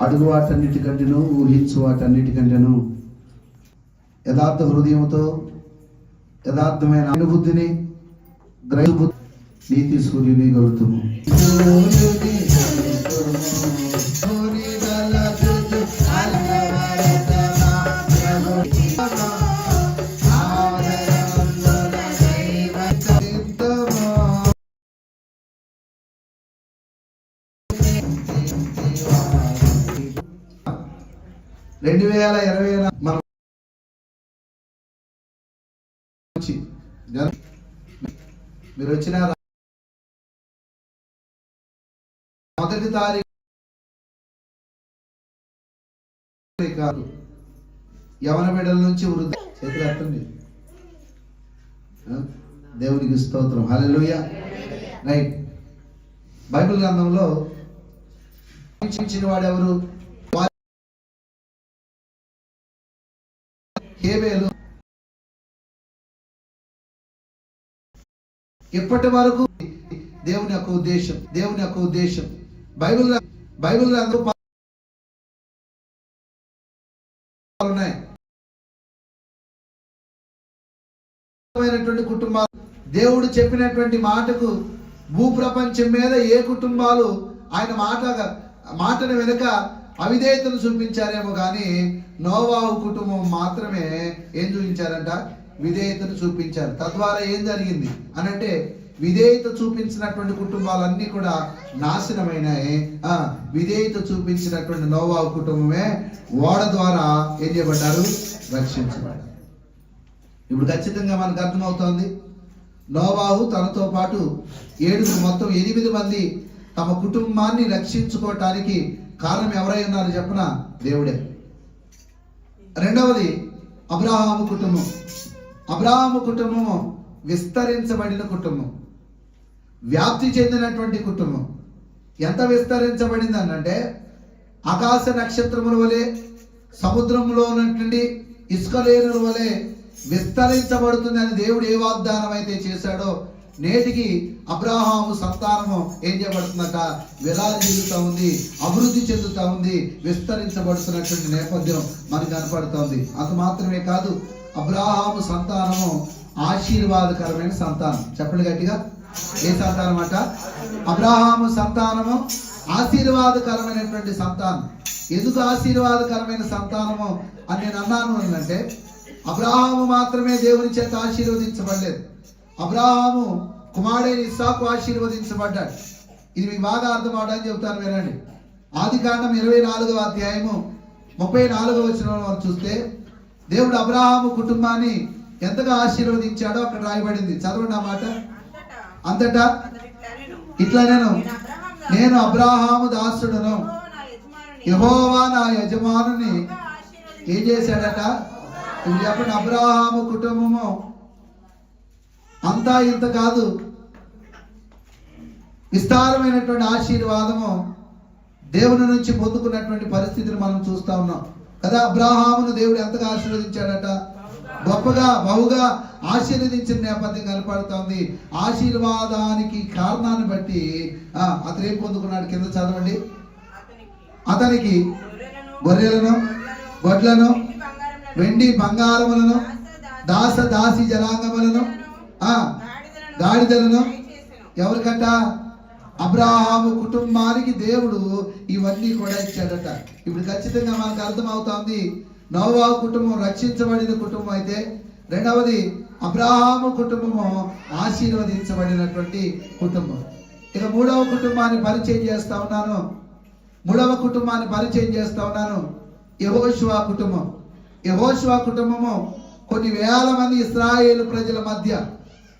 అడుగు వాటన్నిటికంటేను ఊహించు వాటన్నిటికంటేను యథార్థ హృదయంతో యథార్థమైన అనుభూతిని గ్రహ నీతి సూర్యుని గౌతము వేల ఇరవై మన మీరు వచ్చిన మొదటి తారీఖు కాదు. యవన బిడ్డల నుంచి వృద్ధి చేతులు ఎత్తండి. దేవునికి స్తోత్రం. హల్లెలూయా. రైట్. బైబిల్ గ్రంథంలో ఇచ్చిన ఇప్పటి వరకు దేవుని యొక్క ఉద్దేశం దేవుని యొక్క ఉద్దేశం. బైబిల్ బైబిల్ అందరూ ఉన్నాయి. కుటుంబాలు. దేవుడు చెప్పినటువంటి మాటకు భూప్రపంచం మీద ఏ కుటుంబాలు ఆయన మాట మాటను వెనుక అవిధేయతను చూపించారేమో కానీ నోవాహు కుటుంబం మాత్రమే ఏం చూపించారంట? విధేయతను చూపించారు. తద్వారా ఏం జరిగింది? అనంటే విధేయత చూపించినటువంటి కుటుంబాలన్నీ కూడా నాశనమైనాయి. ఆ విధేయత చూపించినటువంటి నోవాహు కుటుంబమే ఓడ ద్వారా ఏం చేయబడ్డారు? రక్షించబడ్డారు. ఇప్పుడు ఖచ్చితంగా మనకు అర్థమవుతోంది. నోవాహు తనతో పాటు ఏడుగురు మొత్తం ఎనిమిది మంది తమ కుటుంబాన్ని రక్షించుకోవటానికి కారణం ఎవరై ఉన్నారు చెప్పన? దేవుడే. రెండవది అబ్రాహాము కుటుంబం. అబ్రాహాము కుటుంబము విస్తరించబడిన కుటుంబం. వ్యాప్తి చెందినటువంటి కుటుంబం. ఎంత విస్తరించబడింది అనంటే ఆకాశ నక్షత్రముల వలె సముద్రంలో ఉన్నటువంటి ఇసుకలేనుల వలె విస్తరించబడుతుంది అని దేవుడు ఏ వాగ్దానం అయితే చేశాడో నేటికి అబ్రాహాము సంతానము ఏం చేయబడుతుందట? చెందుతూ ఉంది అభివృద్ధి చెందుతూ ఉంది విస్తరించబడుతున్నటువంటి నేపథ్యం మనకు కనపడుతుంది. అది మాత్రమే కాదు అబ్రాహాము సంతానము ఆశీర్వాదకరమైన సంతానం. చెప్పండి గట్టిగా. ఏ సంతానం అట? అబ్రాహాము సంతానము ఆశీర్వాదకరమైనటువంటి సంతానం. ఎందుకు ఆశీర్వాదకరమైన సంతానము అని నేను అన్నాను అంటే అబ్రాహాము మాత్రమే దేవుని చేత ఆశీర్వదించబడలేదు. అబ్రాహాము కుమారుడైన ఇస్సాకు ఆశీర్వదించబడ్డాడు. ఇది మీకు బాగా అర్థం అవడానికి చెబుతాను వినండి. ఆది కాండం ఇరవై నాలుగవ అధ్యాయము ముప్పై నాలుగవ వచ్చిన చూస్తే దేవుడు అబ్రాహాము కుటుంబాన్ని ఎంతగా ఆశీర్వదించాడో అక్కడ రాయబడింది. చదవండి ఆ మాట. అంతటా? ఇట్లా నేను నేను అబ్రాహాము దాసుడును. యహోవా నా యజమానుని. ఏం చేశాడట? ఇప్పుడు చెప్పండి అబ్రాహాము కుటుంబము అంతా ఇంత కాదు. విస్తారమైనటువంటి ఆశీర్వాదము దేవుని నుంచి పొందుకున్నటువంటి పరిస్థితిని మనం చూస్తా ఉన్నాం. కదా? అబ్రాహామును దేవుడు ఎంతగా ఆశీర్వదించాడట? గొప్పగా బహుగా ఆశీర్వదించిన నేపథ్యం కనపడుతోంది. ఆశీర్వాదానికి కారణాన్ని బట్టి అతను ఏం పొందుకున్నాడు? కింద చదవండి. అతనికి గొర్రెలను గొడ్లను వెండి బంగారములను దాస దాసి జనాంగములను గాడిదలను ఎవరికంట? అబ్రాహాము కుటుంబానికి దేవుడు ఇవన్నీ కూడా ఇచ్చాడట. ఇప్పుడు ఖచ్చితంగా మనకు అర్థమవుతోంది. నోవా కుటుంబం రక్షించబడిన కుటుంబం అయితే రెండవది అబ్రాహాము కుటుంబము ఆశీర్వదించబడినటువంటి కుటుంబం. ఇక మూడవ కుటుంబాన్ని పరిచయం చేస్తా ఉన్నాను. మూడవ కుటుంబాన్ని పరిచయం చేస్తా ఉన్నాను. యహోశివా కుటుంబం. యహోశివా కుటుంబము కొన్ని వేల మంది ఇస్రాయేల్ ప్రజల మధ్య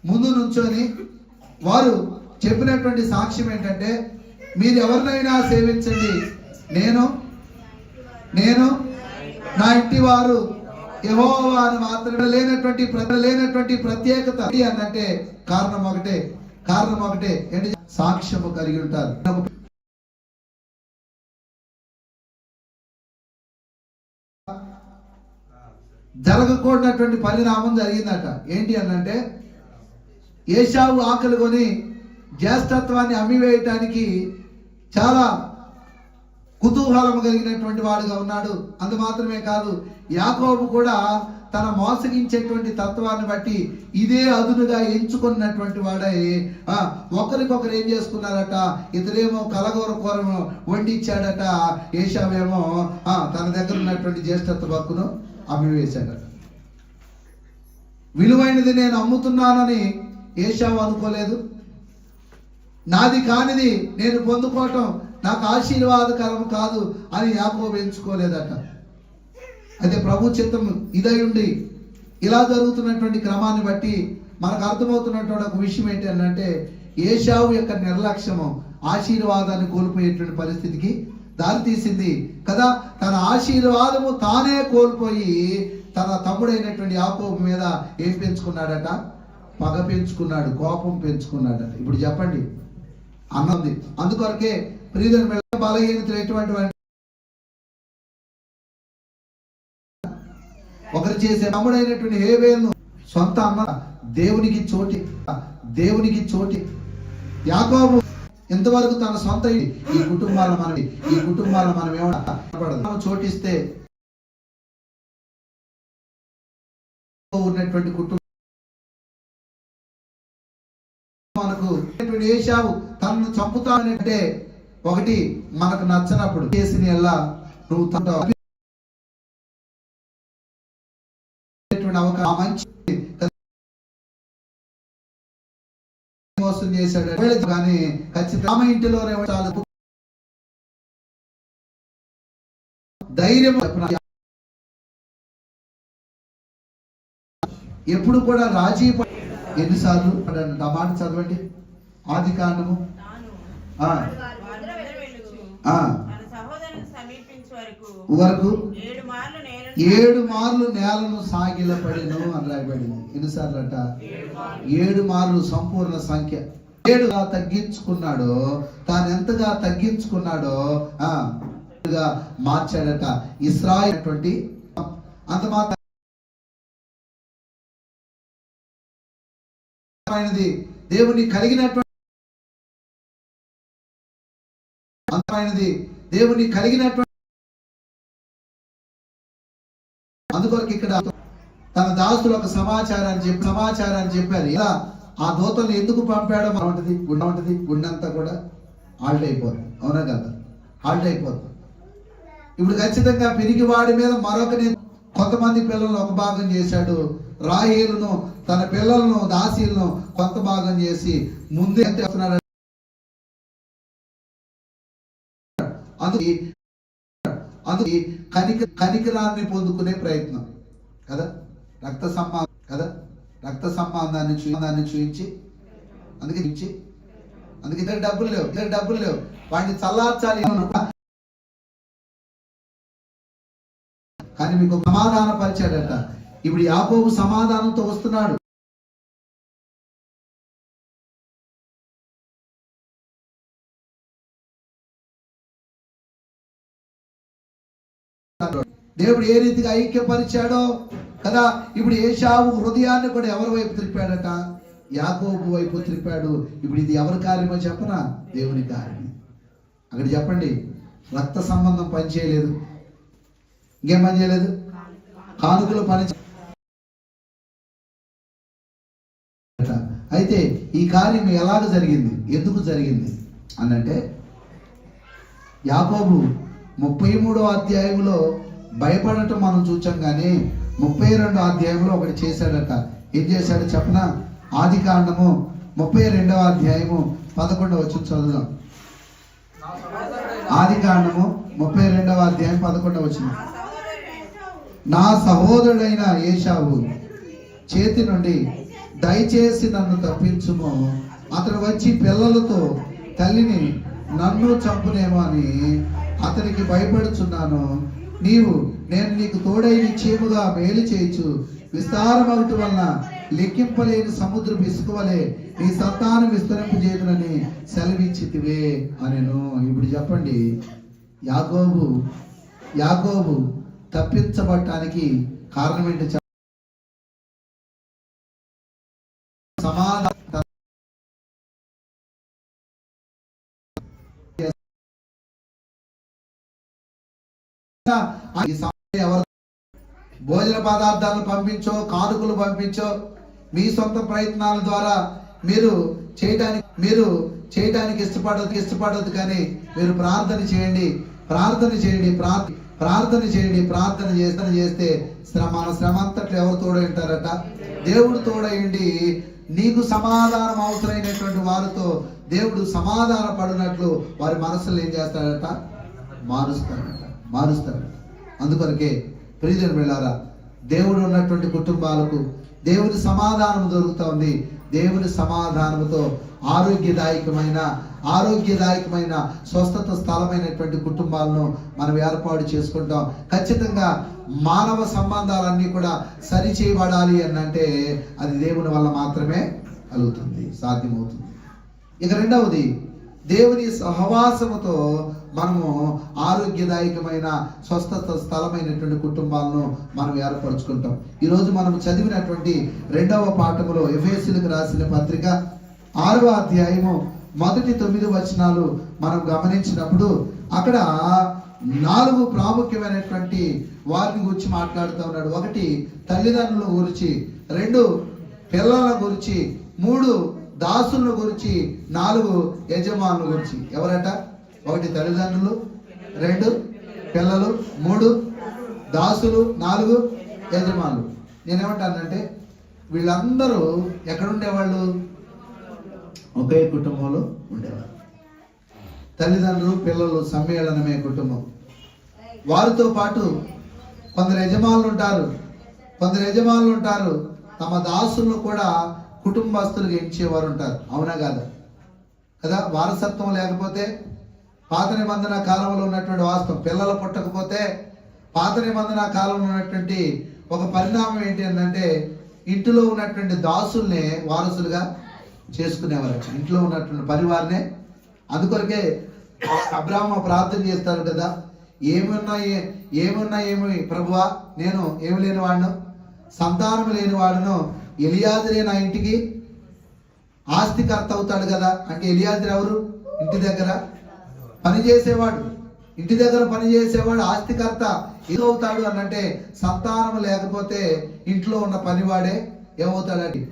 ముందు నుంచొని వారు చెప్పినటువంటి సాక్ష్యం ఏంటంటే మీరు ఎవరినైనా సేవించండి. నేను నేను నా ఇంటి వారు యెహోవాను మాత్రమే లేనటువంటి లేనటువంటి ప్రత్యేకత. అంటే కారణం ఒకటే కారణం ఒకటే. ఏంటి? సాక్ష్యము కలిగి ఉంటారు. జరగకూడనటువంటి పరిణామం జరిగిందట. ఏంటి అనంటే ఏషావు ఆకలి కొని జ్యేష్ఠత్వాన్ని అమ్మివేయటానికి చాలా కుతూహలం కలిగినటువంటి వాడుగా ఉన్నాడు. అందు మాత్రమే కాదు యాకోబు కూడా తన మోసగించేటువంటి తత్వాన్ని బట్టి ఇదే అదునుగా ఎంచుకున్నటువంటి వాడై ఒకరికొకరు ఏం చేసుకున్నారట? ఇతరేమో కలగూర కూరను వండిచ్చాడట. ఏషావేమో తన దగ్గర ఉన్నటువంటి జ్యేష్ఠత్వ హక్కును అమ్మివేశాడట. విలువైనది నేను అమ్ముతున్నానని ఏషావు అనుకోలేదు. నాది కానిది నేను పొందుకోవటం నాకు ఆశీర్వాదకరం కాదు అని యాకోబు ఎంచుకోలేదట. అయితే ప్రభు చిత్తం ఇదై ఉండి ఇలా జరుగుతున్నటువంటి క్రమాన్ని బట్టి మనకు అర్థమవుతున్నటువంటి ఒక విషయం ఏంటి అంటే ఏషావు యొక్క నిర్లక్ష్యము ఆశీర్వాదాన్ని కోల్పోయేటువంటి పరిస్థితికి దారితీసింది కదా తన ఆశీర్వాదము తానే కోల్పోయి తన తమ్ముడైనటువంటి యాకోబు మీద ఏం పెంచుకున్నాడట? పగ పెంచుకున్నాడు కోపం పెంచుకున్నాడట. ఇప్పుడు చెప్పండి. అన్నది. అందుకొరకే ప్రియులను మెడ బలహీనతలు ఎటువంటి ఒకరు చేసే తమ్ముడైనటువంటి హేవేల్ను సొంత అన్న దేవునికి చోటి దేవునికి చోటి. యాకోబు ఎంతవరకు తన సొంత ఈ కుటుంబాల మనం ఈ కుటుంబాల మనం ఏమన్నా చోటిస్తే ఉన్నటువంటి కుటుంబం మనకు ఉన్నటువంటి ఏషావు తనను చంపుతానంటే ఒకటి మనకు నచ్చనప్పుడు చేసిన ఎలా నువ్వు తంటావు అవకాశం మంచి మోసం చేశాడు. కానీ ఖచ్చితంగా ఆమె ఇంటిలోనే చాలు. ధైర్యం ఎప్పుడు కూడా రాజీ ఎన్నిసార్లు పడండి. ఆ మాట చదవండి. ఆది కాండము వరకు ఏడు మార్లు నేలను సాగిలపడిను అని రాయబడింది. ఎన్నిసార్లు అంట ఏడు మార్లు సంపూర్ణ సంఖ్య. ఏడుగా తగ్గించుకున్నాడో తాను ఎంతగా తగ్గించుకున్నాడో మార్చాడట. ఇస్రాయల్ అంత మాత్రమైనది దేవుని కలిగినటువంటి ఆయనది దేవుని కలిగినటువంటి అందుకొరకు ఇక్కడ తన దాసులు ఒక సమాచారాన్ని చెప్పి సమాచారాన్ని చెప్పారు. ఇలా ఆ దూతలు ఎందుకు పంపాడో మనం ఉంటుంది గుండె ఉంటుంది కూడా హాల్ట్ అయిపోతుంది. అవునా కదా? హాల్ట్ అయిపోతుంది. ఇప్పుడు ఖచ్చితంగా పెరిగి వాడి మీద మరొక కొంతమంది పిల్లలను ఒక భాగం చేశాడు. రాహీలను తన పిల్లలను దాసీలను కొంత భాగం చేసి ముందే ఎంత చేస్తున్నాడు అందు కనిక కనికరాన్ని పొందుకునే ప్రయత్నం. కదా? రక్త సంబంధం కదా? రక్త సంబంధాన్ని చూదాన్ని చూపించి అందుకే ఇచ్చి అందుకే ఇద్దరు డబ్బులు లేవు ఇద్దరు డబ్బులు లేవు. వాడిని చల్లార్చాలి కానీ మీకు సమాధాన పరిచాడట ఇప్పుడు యాకోబు సమాధానంతో వస్తున్నాడు. దేవుడు ఏ రీతిగా ఐక్యపరిచాడో కదా ఇప్పుడు ఏషావు హృదయాన్ని కూడా ఎవరి వైపు త్రిప్పాడట యాకోబు వైపు త్రిప్పాడు ఇప్పుడు ఇది ఎవరి కార్యమో చెప్పనా? దేవుని కార్యం అక్కడ చెప్పండి రక్త సంబంధం పనిచేయలేదు ఇంకేం పని చేయలేదు? కానుకలు పని అయితే ఈ కార్యం ఎలాగ జరిగింది? ఎందుకు జరిగింది? అనంటే యాకోబు ముప్పై మూడో అధ్యాయంలో భయపడటం మనం చూచాం కానీ ముప్పై రెండో అధ్యాయంలో ఒకటి చేశాడట. ఏం చేశాడు చెప్పన? ఆది కాండము ముప్పై రెండవ అధ్యాయము పదకొండవ వచ్చి చదువుదాం. ఆది కాండము ముప్పై రెండవ అధ్యాయం పదకొండవ వచ్చిన నా సహోదరుడైన ఏషావు చేతి నుండి దయచేసి నన్ను తప్పించుము. అతడు వచ్చి పిల్లలతో తల్లిని నన్ను చంపునేమో అని అతనికి భయపడుచున్నాను. నీవు నేను నీకు తోడై నిశ్చయముగా మేలు చేయొచ్చు విస్తారమవుట వలన లెక్కింపలేని సముద్రం ఇసుక వలె నీ సంతానం విస్తరింపజేయునని సెలవిచ్చితివే అనెను. ఇప్పుడు చెప్పండి. యాగోబు యాగోబు తప్పించబట్టానికి కారణం ఏంటి ఎవరు భోజన పదార్థాలను పంపించో కానుకలు పంపించో మీ సొంత ప్రయత్నాల ద్వారా మీరు చేయడానికి మీరు చేయడానికి ఇష్టపడదు ఇష్టపడదు కానీ మీరు ప్రార్థన చేయండి ప్రార్థన చేయండి ప్రార్థ ప్రార్థన చేయండి ప్రార్థన చేస్తే చేస్తే శ్రమ శ్రమ అంతట్లో ఎవరు తోడైంటారట? దేవుడు తోడయండి నీకు సమాధానం అవసరమైనటువంటి వారితో దేవుడు సమాధాన పడినట్లు వారి మనసులు ఏం చేస్తాడట మారుస్తాడట మారుస్తాడు అందుకొరకే ప్రియజన వెళ్ళారా దేవుడు ఉన్నటువంటి కుటుంబాలకు దేవుని సమాధానం దొరుకుతుంది దేవుని సమాధానంతో ఆరోగ్యదాయకమైన ఆరోగ్యదాయకమైన స్వస్థత స్థలమైనటువంటి కుటుంబాలను మనం ఏర్పాటు చేసుకుంటాం. ఖచ్చితంగా మానవ సంబంధాలన్నీ కూడా సరి చేయబడాలి అంటే అది దేవుని వల్ల మాత్రమే కలుగుతుంది సాధ్యమవుతుంది. ఇక రెండవది దేవుని సహవాసముతో మనము ఆరోగ్యదాయకమైన స్వస్థత స్థలమైనటువంటి కుటుంబాలను మనం ఏర్పరచుకుంటాం. ఈరోజు మనం చదివినటువంటి రెండవ పాఠములో ఎఫ్ఎస్సీలకు రాసిన పత్రిక ఆరవ అధ్యాయము మొదటి తొమ్మిది వచనాలు మనం గమనించినప్పుడు అక్కడ నాలుగు ప్రాముఖ్యమైనటువంటి వారిని గురించి మాట్లాడుతూ ఉన్నాడు. ఒకటి తల్లిదండ్రుల గురించి రెండు పిల్లల గురించి మూడు దాసుల గురించి నాలుగు యజమానుల గురించి. ఎవరట? ఒకటి తల్లిదండ్రులు రెండు పిల్లలు మూడు దాసులు నాలుగు యజమానులు. నేనేమంటానంటే వీళ్ళందరూ ఎక్కడ ఉండేవాళ్ళు ఒకే కుటుంబంలో ఉండేవారు. తల్లిదండ్రులు పిల్లలు సమ్మేళనమే కుటుంబం. వారితో పాటు కొందరు యజమానులు ఉంటారు. కొందరు యజమానులు ఉంటారు. తమ దాసులను కూడా కుటుంబస్తులుగా ఎంచేవారు ఉంటారు. అవునా కాదా? కదా? వారసత్వం లేకపోతే పాత నిబంధన కాలంలో ఉన్నటువంటి వాస్తవం. పిల్లలు పుట్టకపోతే పాత నిబంధన కాలంలో ఉన్నటువంటి ఒక పరిణామం ఏంటి అంటే ఇంటిలో ఉన్నటువంటి దాసుల్నే వారసులుగా చేసుకునేవారు. ఇంట్లో ఉన్నటువంటి పరివారనే. అందుకొరకే అబ్రాహ్మ ప్రార్థన చేస్తారు కదా ఏమున్నా ఏ- ఏమున్నా ఏమి ప్రభువా నేను ఏమి లేని వాడును సంతానం లేని వాడును ఎలియాదిరే నా ఇంటికి ఆస్తికర్త అవుతాడు కదా అంటే ఎలియాదిరి ఎవరు? ఇంటి దగ్గర పని చేసేవాడు ఇంటి దగ్గర పని చేసేవాడు ఆస్తికర్త ఏదవుతాడు అని అంటే సంతానం లేకపోతే ఇంట్లో ఉన్న పనివాడే ఏమవుతాడని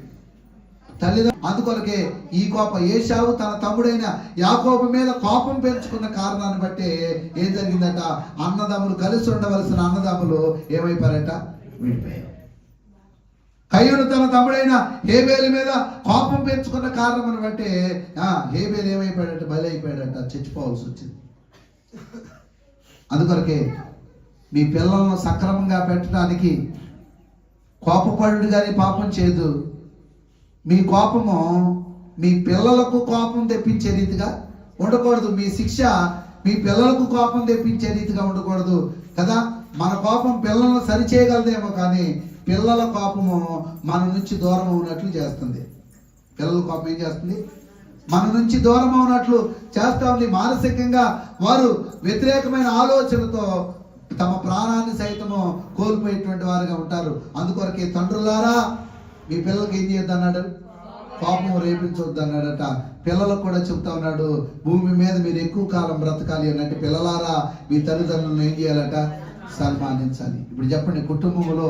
తల్లిదండ్రులు అందుకొరకే ఈ కోపం. ఏషావు తన తమ్ముడైన యాకోబు మీద కోపం పెంచుకున్న కారణాన్ని బట్టి ఏం జరిగిందట? అన్నదమ్ములు కలిసి ఉండవలసిన అన్నదమ్ములు ఏమైపోయారట? విడిపోయారు. కయ్యుడు తన తమ్ముడైన హేబేలు మీద కోపం పెంచుకున్న కారణం బట్టి ఆ, హేబేలు ఏమైపోయాడంటే బలి అయిపోయాడంట చచ్చిపోవాల్సి వచ్చింది. అందుకొరకే మీ పిల్లలను సక్రమంగా పెట్టడానికి కోపపడు కానీ పాపం చేయదు. మీ కోపము మీ పిల్లలకు కోపం తెప్పించే రీతిగా ఉండకూడదు. మీ శిక్ష మీ పిల్లలకు కోపం తెప్పించే రీతిగా ఉండకూడదు. కదా? మన కోపం పిల్లలను సరిచేయగలదేమో కానీ పిల్లల కోపము మన నుంచి దూరం ఉన్నట్లు చేస్తుంది. పిల్లల కోపం ఏం చేస్తుంది? మన నుంచి దూరం అవునట్లు చేస్తా ఉంది. మానసికంగా వారు వ్యతిరేకమైన ఆలోచనతో తమ ప్రాణాన్ని సైతము కోల్పోయేటువంటి వారుగా ఉంటారు. అందుకొరకే తండ్రులారా మీ పిల్లలకి ఏం చేయొద్దు అన్నాడు పాపం రేపించొద్దు అన్నాడట పిల్లలకు కూడా చెప్తా ఉన్నాడు భూమి మీద మీరు ఎక్కువ కాలం బ్రతకాలి అన్నట్టు పిల్లలారా మీ తల్లిదండ్రులను ఏం చేయాలట? సన్మానించాలి. ఇప్పుడు చెప్పండి కుటుంబంలో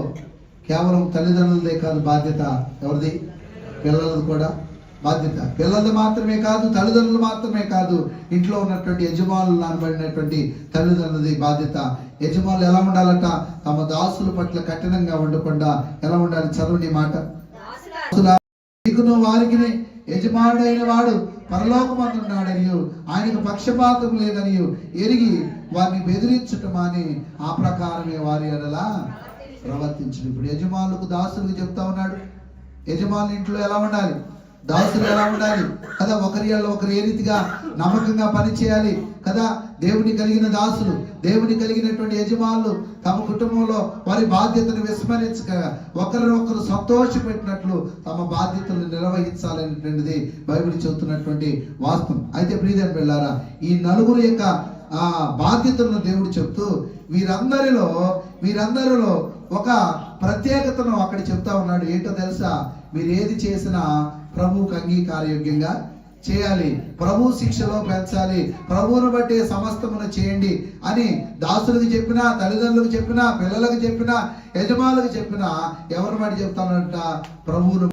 కేవలం తల్లిదండ్రులదే కాదు బాధ్యత ఎవరిది? పిల్లలది కూడా బాధ్యత. పిల్లలు మాత్రమే కాదు తల్లిదండ్రులు మాత్రమే కాదు. ఇంట్లో ఉన్నటువంటి యజమానులు నానబడినటువంటి తల్లిదండ్రులది బాధ్యత. యజమానులు ఎలా ఉండాలట? తమ దాసుల పట్ల కఠినంగా ఉండకుండా ఎలా ఉండాలి? చదవండి మాట. వారికి యజమానుడైన వాడు పరలోకమందున్నాడనియు ఆయనకు పక్షపాతం లేదనియు ఎరిగి వారిని బెదిరించటం అని ఆ ప్రకారమే వారి ఎడలా ప్రవర్తించడు ఇప్పుడు యజమానులకు దాసులకు చెప్తా ఉన్నాడు. యజమాని ఇంట్లో ఎలా ఉండాలి? దాసులు ఎలా ఉండాలి? కదా ఒకరి ఒకరు ఏ రీతిగా నమ్మకంగా పనిచేయాలి కదా దేవుని కలిగిన దాసులు దేవుని కలిగినటువంటి యజమానులు తమ కుటుంబంలో వారి బాధ్యతను విస్మరించక ఒకరినొకరు సంతోషపెట్టినట్లు తమ బాధ్యతలు నిర్వహించాలనేటువంటిది బైబిల్ చెబుతున్నటువంటి వాస్తవం. అయితే ప్రియదని వెళ్ళారా ఈ నలుగురు యొక్క ఆ బాధ్యతలను దేవుడు చెప్తూ వీరందరిలో వీరందరిలో ఒక ప్రత్యేకతను అక్కడ చెప్తా ఉన్నాడు. ఏంటో తెలుసా? మీరు ఏది చేసినా ప్రభువుకు అంగీకారయోగ్యంగా చేయాలి. ప్రభు శిక్షలో పెంచాలి. ప్రభువును బట్టి సమస్తమును చేయండి అని దాసులకు చెప్పినా తల్లిదండ్రులకు చెప్పినా పిల్లలకు చెప్పినా యజమానులకు చెప్పినా ఎవరి మాట చెప్తానంట? ప్రభువును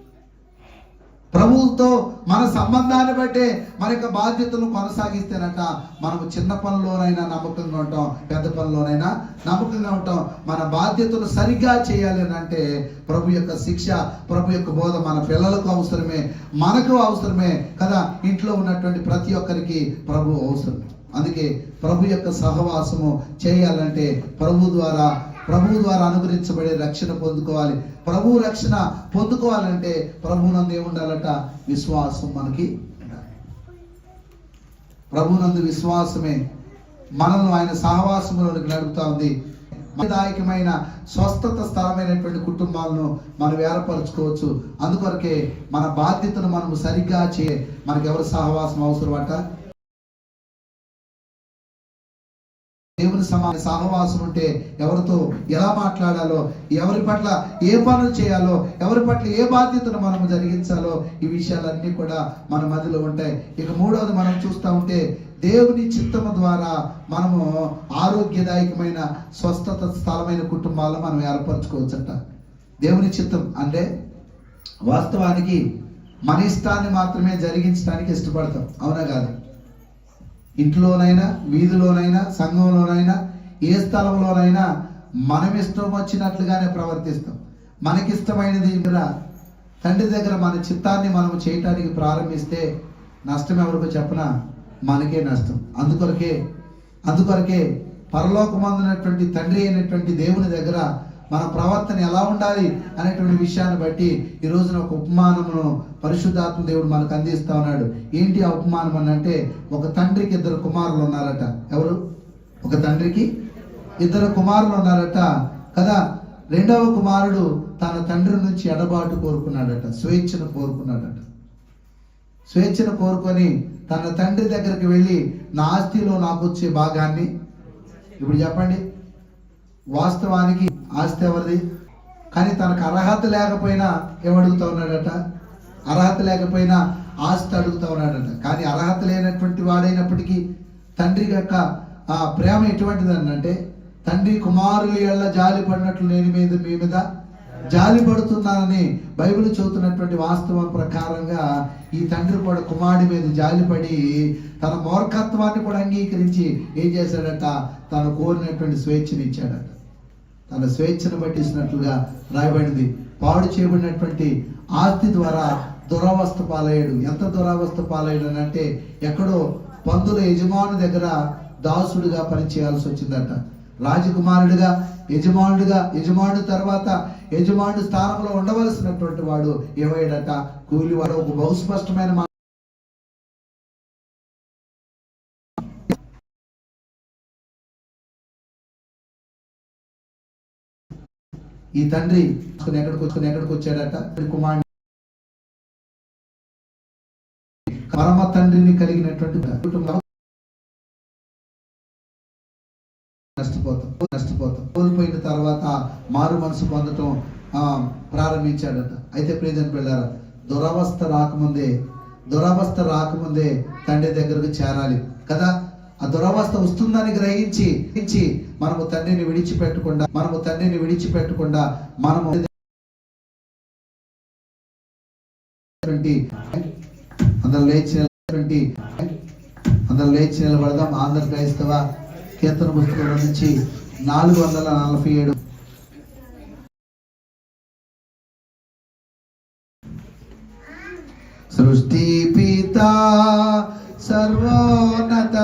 ప్రభువుతో మన సంబంధాన్ని బట్టే మన యొక్క బాధ్యతలు కొనసాగిస్తేనట మనము చిన్న పనిలోనైనా నమ్మకంగా ఉంటాం పెద్ద పనిలోనైనా నమ్మకంగా ఉంటాం. మన బాధ్యతలు సరిగ్గా చేయాలి అని అంటే ప్రభు యొక్క శిక్ష ప్రభు యొక్క బోధ మన పిల్లలకు అవసరమే మనకు అవసరమే కదా. ఇంట్లో ఉన్నటువంటి ప్రతి ఒక్కరికి ప్రభు అవసరం. అందుకే ప్రభు యొక్క సహవాసము చేయాలంటే ప్రభు ద్వారా ప్రభు ద్వారా అనుగ్రహించబడే రక్షణ పొందుకోవాలి. ప్రభు రక్షణ పొందుకోవాలంటే ప్రభునందు ఏముండాలట? విశ్వాసం మనకి ప్రభునందు విశ్వాసమే మనల్ని ఆయన సహవాసంలోనికి నడుపుతా ఉంది. దాయకమైన స్వస్థత స్థలమైనటువంటి కుటుంబాలను మనం ఏర్పరచుకోవచ్చు. అందుకొరకే మన బాధ్యతను మనము సరిగ్గా చే మనకి ఎవరు సహవాసం అవసరం అంట దేవుని సమా సహవాసం ఉంటే ఎవరితో ఎలా మాట్లాడాలో ఎవరి పట్ల ఏ పనులు చేయాలో ఎవరి పట్ల ఏ బాధ్యతను మనం జరిగించాలో ఈ విషయాలన్నీ కూడా మన మధ్యలో ఉంటాయి. ఇక మూడవది మనం చూస్తూ ఉంటే దేవుని చిత్తము ద్వారా మనము ఆరోగ్యదాయకమైన స్వస్థత స్థలమైన కుటుంబాలను మనం ఏర్పరచుకోవచ్చట. దేవుని చిత్తం అంటే వాస్తవానికి మన ఇష్టాన్ని మాత్రమే జరిగించడానికి ఇష్టపడతాం. అవునా కాదు? ఇంట్లోనైనా వీధిలోనైనా సంఘంలోనైనా ఏ స్థలంలోనైనా మనం ఇష్టం వచ్చినట్లుగానే ప్రవర్తిస్తాం. మనకిష్టమైనది కూడా తండ్రి దగ్గర మన చిత్తాన్ని మనం చేయటానికి ప్రారంభిస్తే నష్టం ఎవరికో చెప్పనా? మనకే నష్టం. అందుకొరకే అందుకొరకే పరలోకమందునటువంటి తండ్రి అయినటువంటి దేవుని దగ్గర మన ప్రవర్తన ఎలా ఉండాలి అనేటువంటి విషయాన్ని బట్టి ఈ రోజున ఒక ఉపమానమును పరిశుద్ధాత్మ దేవుడు మనకు అందిస్తా ఉన్నాడు. ఏంటి ఆ ఉపమానం అని అంటే ఒక తండ్రికి ఇద్దరు కుమారులు ఉన్నారట. ఎవరు? ఒక తండ్రికి ఇద్దరు కుమారులు ఉన్నారట. కదా రెండవ కుమారుడు తన తండ్రి నుంచి ఎడబాటు కోరుకున్నాడట. స్వేచ్ఛను కోరుకున్నాడట. స్వేచ్ఛను కోరుకొని తన తండ్రి దగ్గరికి వెళ్ళి నా ఆస్తిలో నాకు వచ్చే భాగాన్ని ఇప్పుడు చెప్పండి వాస్తవానికి ఆస్తి ఎవరిది? కానీ తనకు అర్హత లేకపోయినా ఏమడుగుతా ఉన్నాడట? అర్హత లేకపోయినా ఆస్తి అడుగుతా ఉన్నాడట. కానీ అర్హత లేనటువంటి వాడైనప్పటికీ తండ్రి యొక్క ఆ ప్రేమ ఎటువంటిది అంటే తండ్రి కుమారుల ఎళ్ళ జాలి పడినట్లు నేను మీద మీ మీద జాలి పడుతున్నానని బైబిల్ చదువుతున్నటువంటి వాస్తవం ప్రకారంగా ఈ తండ్రి కూడా కుమారుడి మీద జాలిపడి తన మూర్ఖత్వాన్ని కూడా అంగీకరించి ఏం చేశాడట? తను కోరినటువంటి స్వేచ్ఛనిచ్చాడట తన స్వేచ్ఛను పట్టించినట్లుగా రాయబడింది. పాడు చేయబడినటువంటి ఆస్తి ద్వారా దురావస్థ పాలయ్యాడు. ఎంత దురావస్థ పాలయ్యాడు అని అంటే ఎక్కడో పందుల యజమాను దగ్గర దాసుడిగా పనిచేయాల్సి వచ్చిందట. రాజకుమారుడిగా యజమానుడిగా యజమానుడి తర్వాత యజమానుడి స్థానంలో ఉండవలసినటువంటి వాడు ఏమయ్యాడట? కూలివాడు. ఒక బహుస్పష్టమైన ఈ తండ్రి ఎక్కడికి వచ్చుకుని ఎక్కడికి వచ్చాడట? కుమారుడు పరమ తండ్రిని కలిగినటువంటి కుటుంబం. నష్టపోతాం. నష్టపోతాం. కోల్పోయిన తర్వాత మారు మనసు పొందటం ఆ, ప్రారంభించాడట. అయితే ప్రియజన్ పిల్లారా దురవస్థ రాకముందే దురవస్థ రాకముందే తండ్రి దగ్గరకు చేరాలి. కదా? ఆ దురవస్థ వస్తుందని గ్రహించి గ్రహించి మనము తండ్రిని విడిచిపెట్టకుండా మనము తండ్రిని విడిచిపెట్టకుండా మనము అందరు లేచి నిలబడి అందరు లేచి నిలబడదాం. ఆంధ్ర క్రైస్తవ కీర్తన పుస్తకం నుంచి నాలుగు వందల నలభై ఏడు. సృష్టి పిత సర్వోన్నత